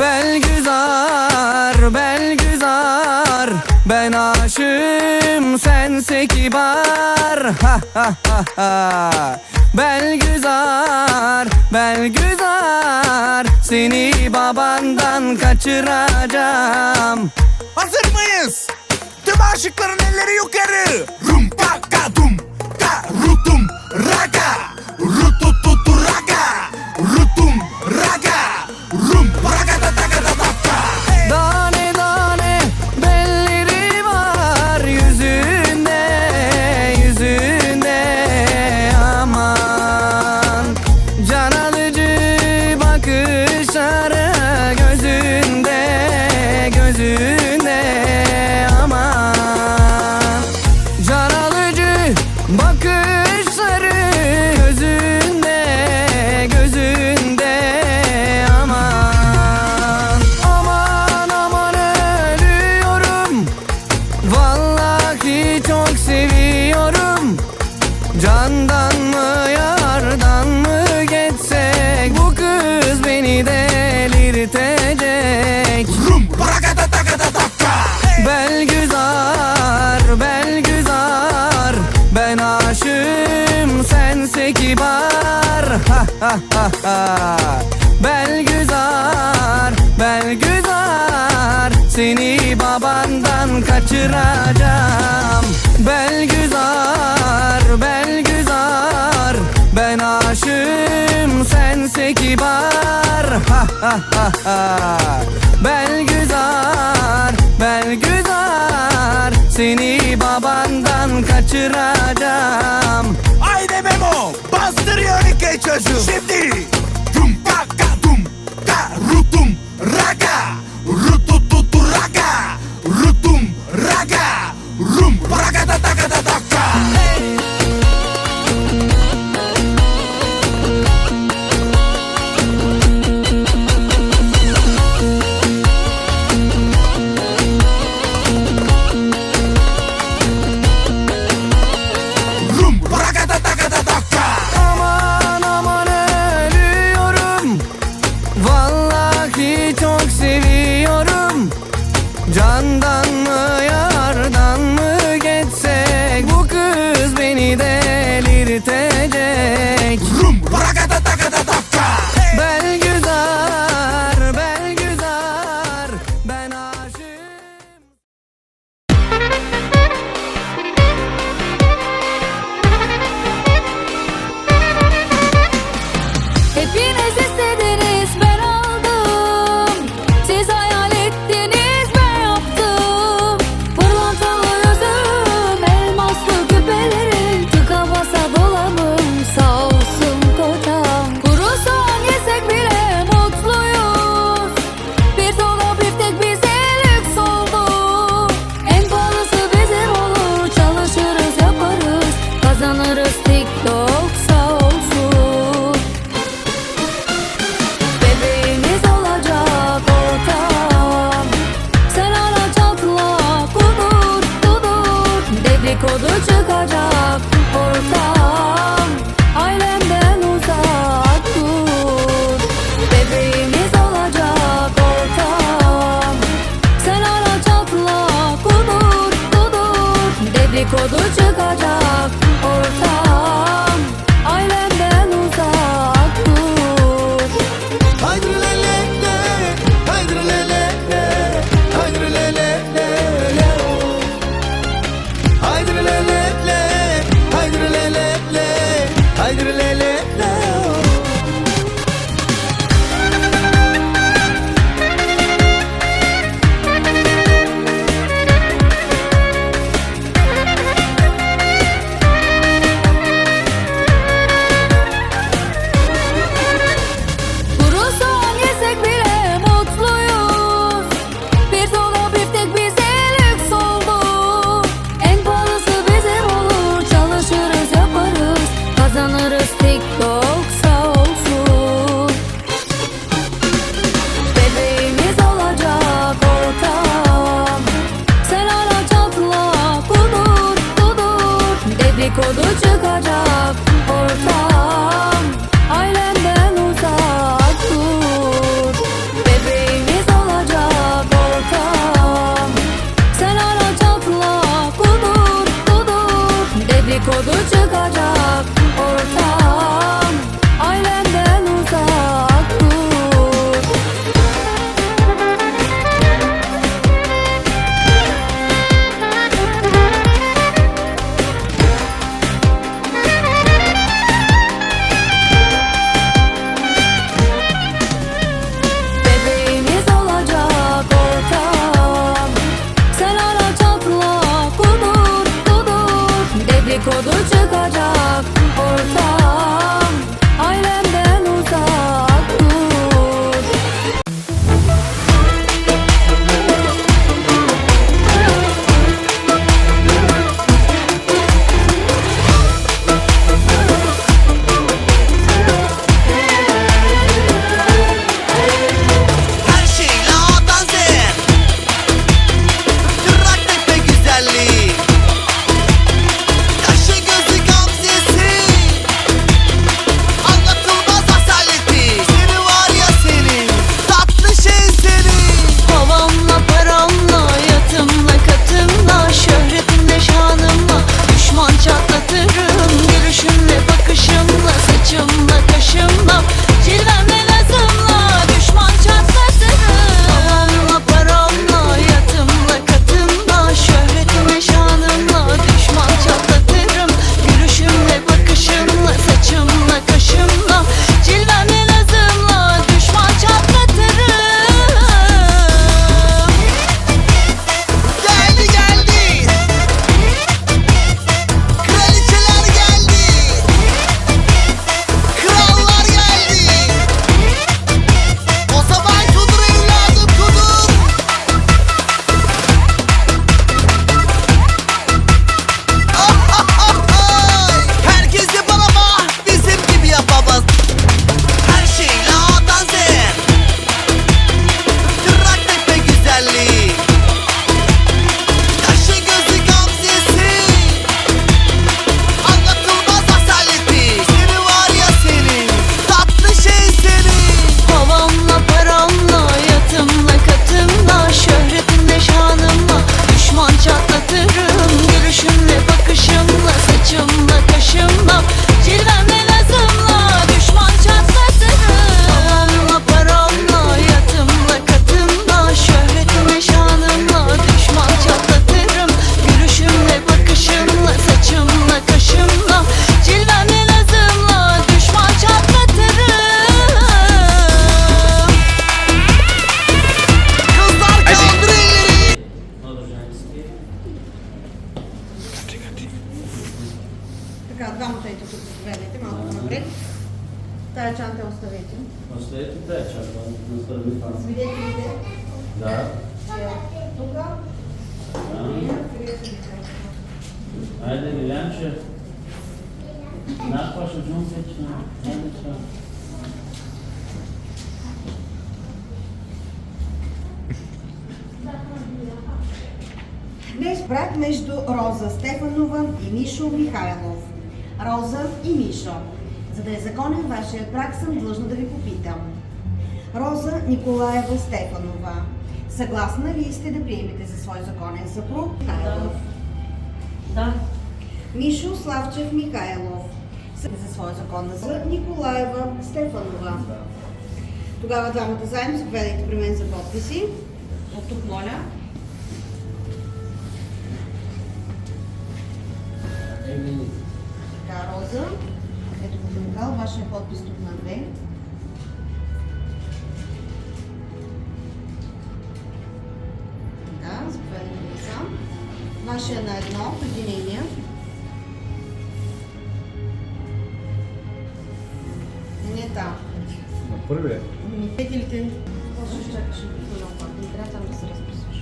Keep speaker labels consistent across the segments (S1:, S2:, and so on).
S1: Belgüzar, belgüzar Ben aşığım sense kibar. Ha ha ha ha. Belgüzar, belgüzar Seni babandan kaçıracağım.
S2: Hazır mıyız? Tüm aşıkların elleri yukarı.
S1: Rumpak. ve kibar ha, ha. Belgüzar, Belgüzar. Seni babandan kaçıracağım. Belgüzar, Belgüzar. Ben aşığım sense kibar. Ha, ha, ha, ha. Belgüzar, Belgüzar. Seni babandan kaçıracağım
S2: çözüm Şimdi
S3: между Роза Стефанова и Мишо Михайлов. Роза и Мишо. За да е законен вашият брак, съм длъжна да ви попитам. Роза Николаева Стефанова. Съгласна ли сте да приемете за свой законен съпруг Михайлов?
S4: Да.
S3: Мишо Славчев Михайлов. За своя законна за Николаева Стефанова. Тогава двамата заедно заповядайте при мен за подписи. От тук, моля.
S5: Еми...
S3: Така, роза. Ето го химикал, вашия подпис тук на две. Да, заповядайте да сам. Вашия на едно, единения. Не е там.
S6: На първия?
S3: Ми, петелите. Какво ще чакаш? Не трябва там да се разписваш.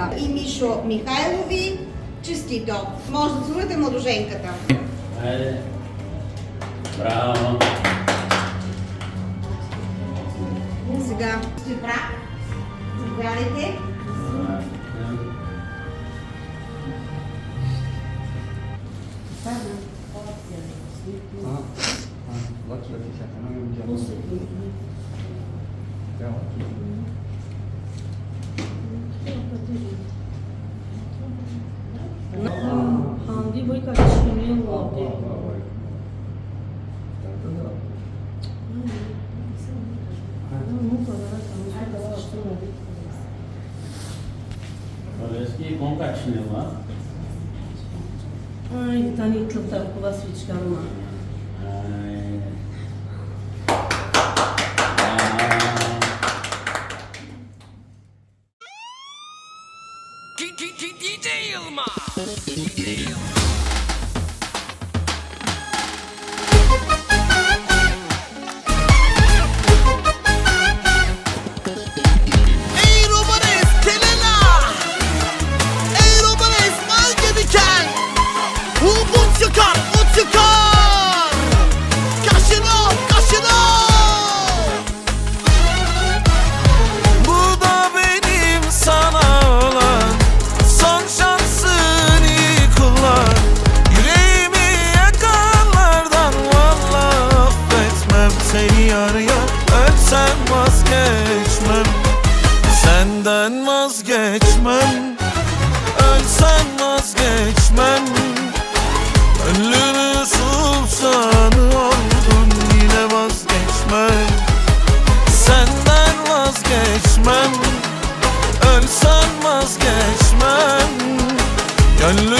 S3: Слава и Мишо Михайлови. Честито! Може да служите младоженката.
S5: Айде! Браво!
S3: Сега ще брак. Заповядайте.
S7: Lucky, lucky, Шинела. Ай, Виталий Клъптар, кога свичка рума. DJ Yılmaz. Gönlüm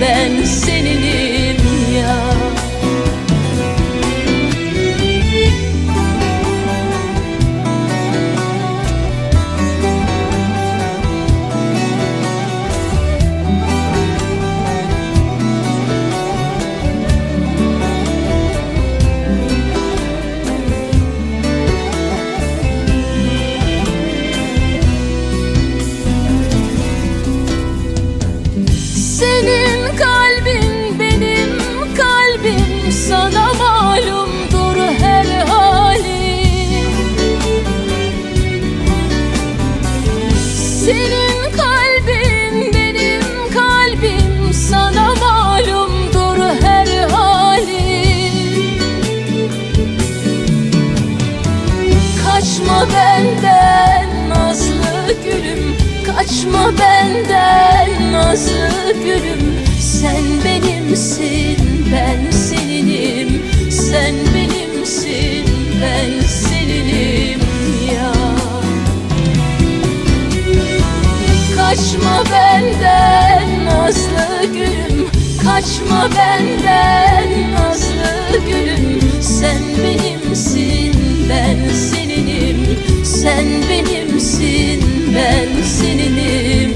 S7: ben seninim ya Kaçma benden nazlı gülüm? Sen benimsin ben seninim. Sen benimsin ben seninim. Ya. Kaçma benden nazlı gülüm? Kaçma benden nazlı gülüm? Sen benimsin ben seninim. Sen benimsin ben seninim.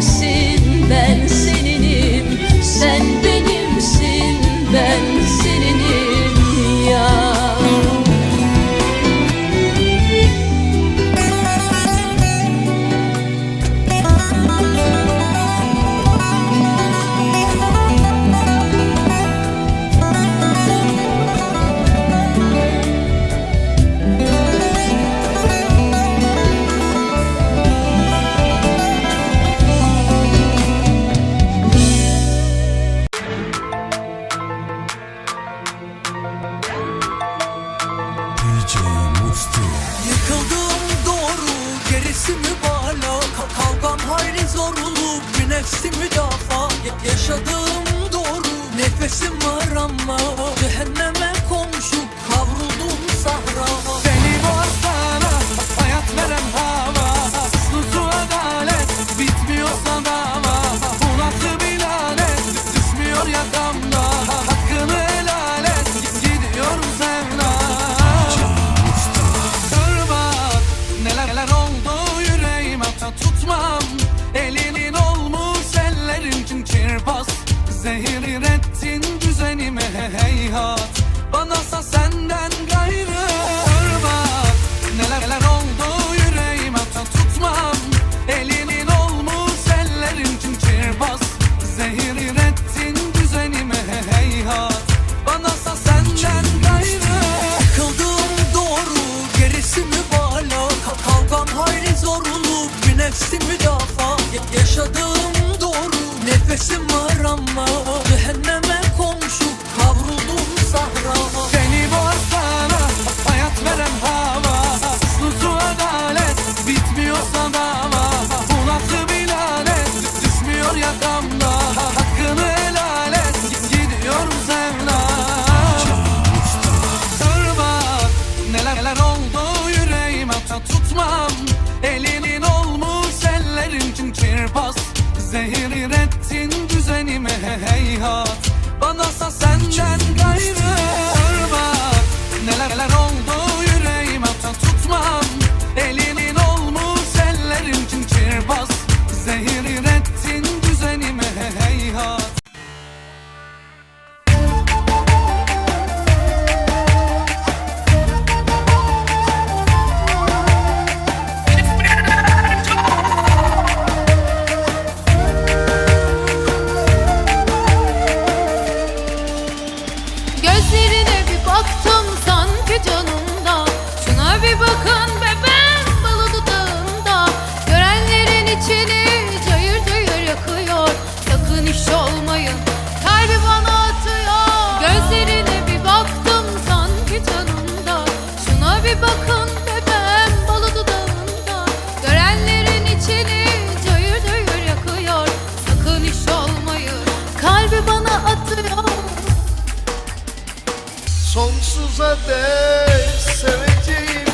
S8: dek seveceğim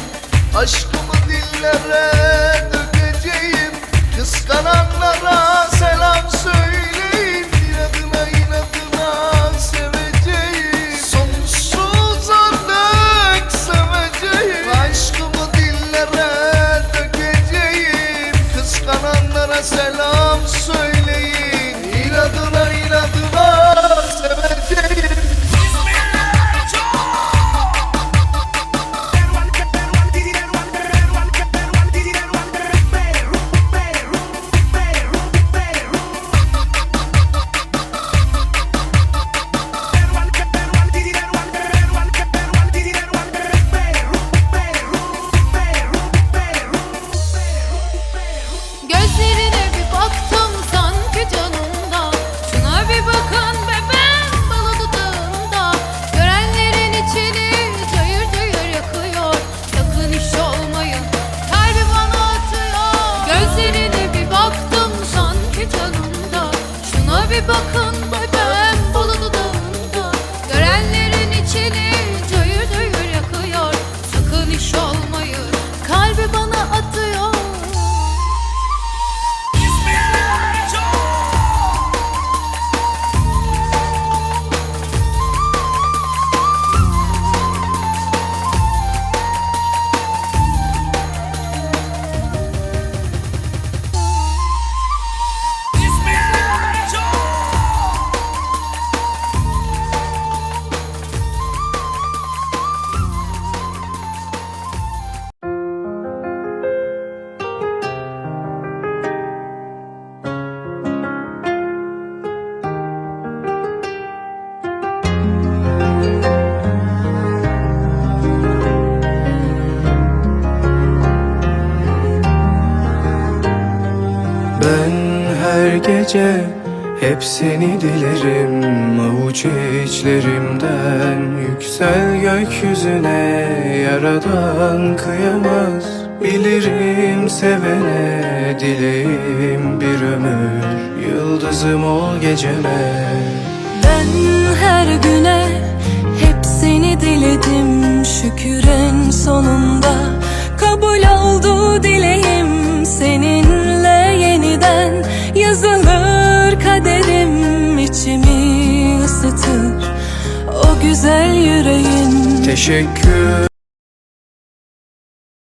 S8: Aşkımı dillere dökeceğim. Kıskananlara selam
S4: söyle.
S9: Ben her gece hep seni dilerim. Avuç içlerimden yüksel gökyüzüne Yaradan kıyamaz. Bilirim sevene Dileğim bir ömür. Yıldızım ol geceme.
S10: Ben her güne hep seni diledim. Şükür en sonunda kabul oldu dileğim Seninle yeniden yazılır kaderim içimi ısıtır. O güzel yüreğin
S9: Teşekkür